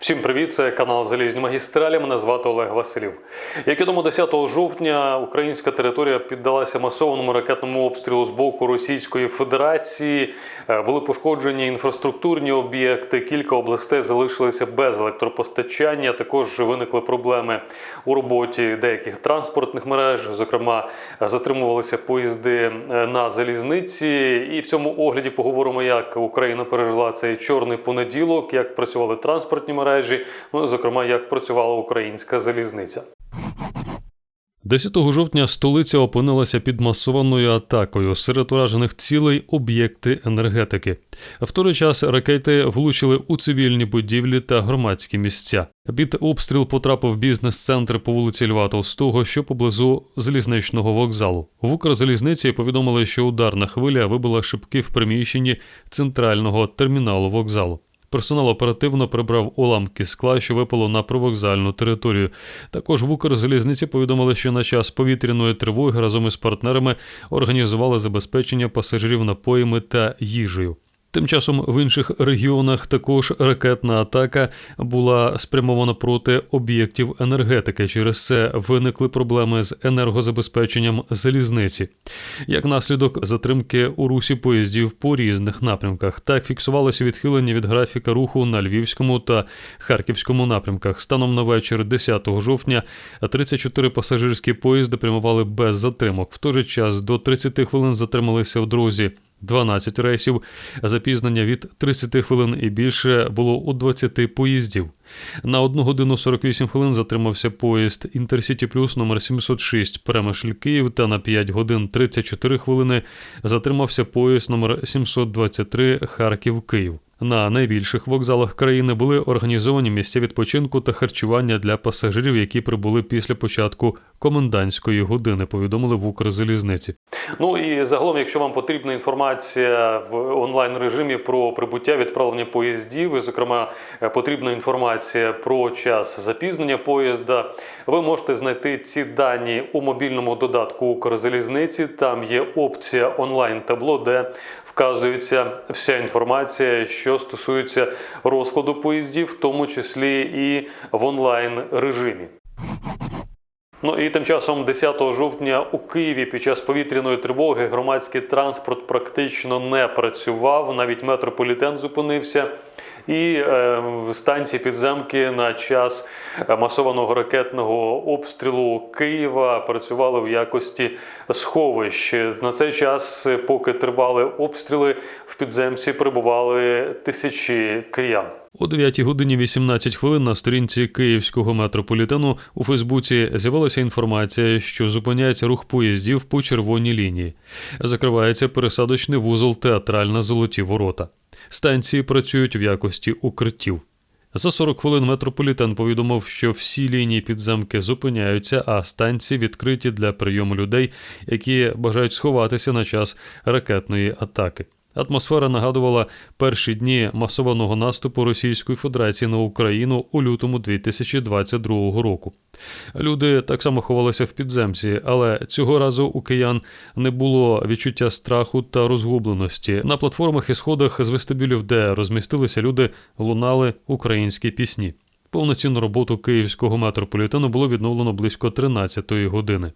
Всім привіт, це канал Залізні магістралі. Мене звати Олег Василів. Як відомо, 10 жовтня українська територія піддалася масованому ракетному обстрілу з боку Російської Федерації. Е, Були пошкоджені інфраструктурні об'єкти. Кілька областей залишилися без електропостачання. Також виникли проблеми у роботі деяких транспортних мереж. Зокрема, затримувалися поїзди е, на залізниці. І в цьому огляді поговоримо, як Україна пережила цей чорний понеділок, як працювали транспортні мережі, ну зокрема, як працювала українська залізниця. 10 жовтня столиця опинилася під масованою атакою серед уражених цілей об'єкти енергетики. В той час ракети влучили у цивільні будівлі та громадські місця. Під обстріл потрапив бізнес-центр по вулиці Льва Толстого, що поблизу залізничного вокзалу. В Укрзалізниці повідомили, що ударна хвиля вибила шибки в приміщенні центрального терміналу вокзалу. Персонал оперативно прибрав уламки скла, що випало на провокзальну територію. Також в Укрзалізниці повідомили, що на час повітряної тривоги разом із партнерами організували забезпечення пасажирів напоями та їжею. Тим часом в інших регіонах також ракетна атака була спрямована проти об'єктів енергетики. Через це виникли проблеми з енергозабезпеченням залізниці. Як наслідок затримки у русі поїздів по різних напрямках, так фіксувалося відхилення від графіка руху на львівському та харківському напрямках. Станом на вечір 10 жовтня 34 пасажирські поїзди прямували без затримок. В той же час до 30 хвилин затрималися в дорозі. 12 рейсів, запізнення від 30 хвилин і більше було у 20 поїздів. На 1 годину 48 хвилин затримався поїзд Інтерсіті Плюс номер 706 Перемишль Київ та на 5 годин 34 хвилини затримався поїзд номер 723 Харків Київ. На найбільших вокзалах країни були організовані місця відпочинку та харчування для пасажирів, які прибули після початку комендантської години. Повідомили в Укрзалізниці. Ну і загалом, якщо вам потрібна інформація в онлайн режимі про прибуття відправлення поїздів, і, зокрема, е, потрібна інформація про час запізнення поїзда, ви можете знайти ці дані у мобільному додатку Укрзалізниці. Там є опція онлайн табло, де вказується вся інформація, що стосується розкладу поїздів, в тому числі і в онлайн режимі. Ну і тим часом, 10 жовтня у Києві під час повітряної тривоги громадський транспорт практично не працював. Навіть метрополітен зупинився. І е, в станції підземки на час масованого ракетного обстрілу Києва працювали в якості сховищ. На цей час, поки тривали обстріли, в підземці прибували тисячі киян. О 9 годині 18 хвилин на сторінці київського метрополітену у Фейсбуці з'явилася інформація, що зупиняється рух поїздів по червоній лінії. Закривається пересадочний вузол театральна золоті ворота. Станції працюють в якості укриттів. За 40 хвилин метрополітен повідомив, що всі лінії підземки зупиняються, а станції відкриті для прийому людей, які бажають сховатися на час ракетної атаки. Атмосфера нагадувала перші дні масованого наступу Російської Федерації на Україну у лютому 2022 року. Люди так само ховалися в підземці, але цього разу у киян не було відчуття страху та розгубленості. На платформах і сходах з вестибюлів, де розмістилися люди, лунали українські пісні. Повноцінну роботу київського метрополітену було відновлено близько 13-ї години.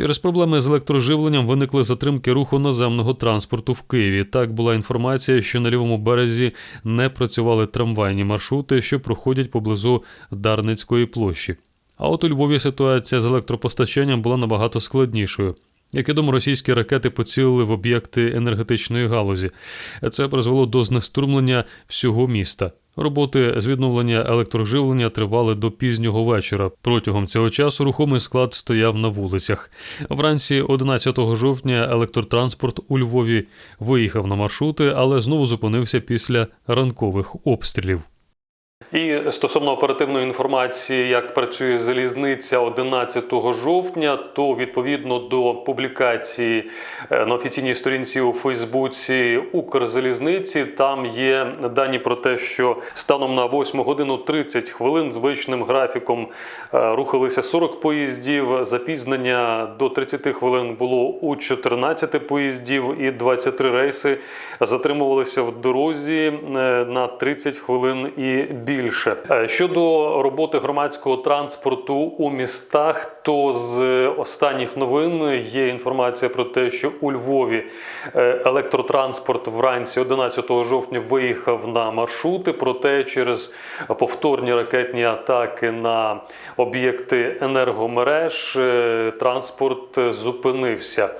Через проблеми з електроживленням виникли затримки руху наземного транспорту в Києві. Так була інформація, що на лівому березі не працювали трамвайні маршрути, що проходять поблизу Дарницької площі. А от у Львові ситуація з електропостачанням була набагато складнішою. Як відомо, російські ракети поцілили в об'єкти енергетичної галузі. Це призвело до знеструмлення всього міста. Роботи з відновлення електроживлення тривали до пізнього вечора. Протягом цього часу рухомий склад стояв на вулицях. Вранці 11 жовтня електротранспорт у Львові виїхав на маршрути, але знову зупинився після ранкових обстрілів. І стосовно оперативної інформації, як працює залізниця 11 жовтня, то відповідно до публікації е, на офіційній сторінці у Фейсбуці Укрзалізниці, там є дані про те, що станом на 8 годину 30 хвилин звичним графіком е, рухалися 40 поїздів. Запізнення до 30 хвилин було у 14 поїздів, і 23 рейси затримувалися в дорозі е, на 30 хвилин і більше. Е, Щодо роботи громадського транспорту у містах, то з останніх новин є інформація про те, що у Львові е, електротранспорт вранці 11 жовтня виїхав на маршрути. Проте через повторні ракетні атаки на об'єкти енергомереж е, транспорт зупинився.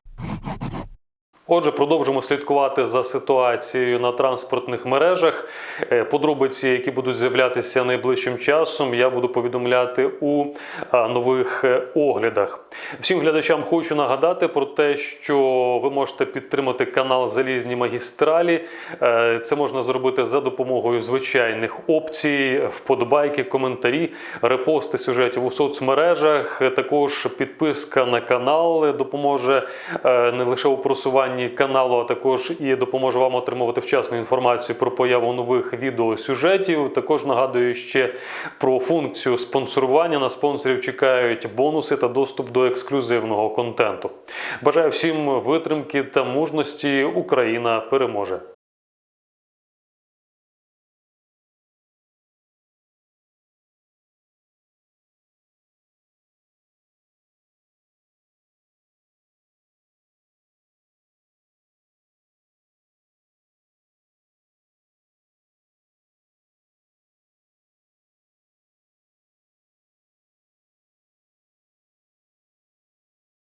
Отже, продовжимо слідкувати за ситуацією на транспортних мережах. Е, Подробиці, які будуть з'являтися найближчим часом, я буду повідомляти у нових е, оглядах. Всім глядачам хочу нагадати про те, що ви можете підтримати канал Залізні магістралі. Е, Це можна зробити за допомогою звичайних опцій, вподобайки, коментарі, репости сюжетів у соцмережах. Е, Також підписка на канал допоможе е, не лише у просуванні каналу, а також і допоможе вам отримувати вчасну інформацію про появу нових відеосюжетів. Також нагадую ще про функцію спонсорування. На спонсорів чекають бонуси та доступ до ексклюзивного контенту. Бажаю всім витримки та мужності. Україна переможе!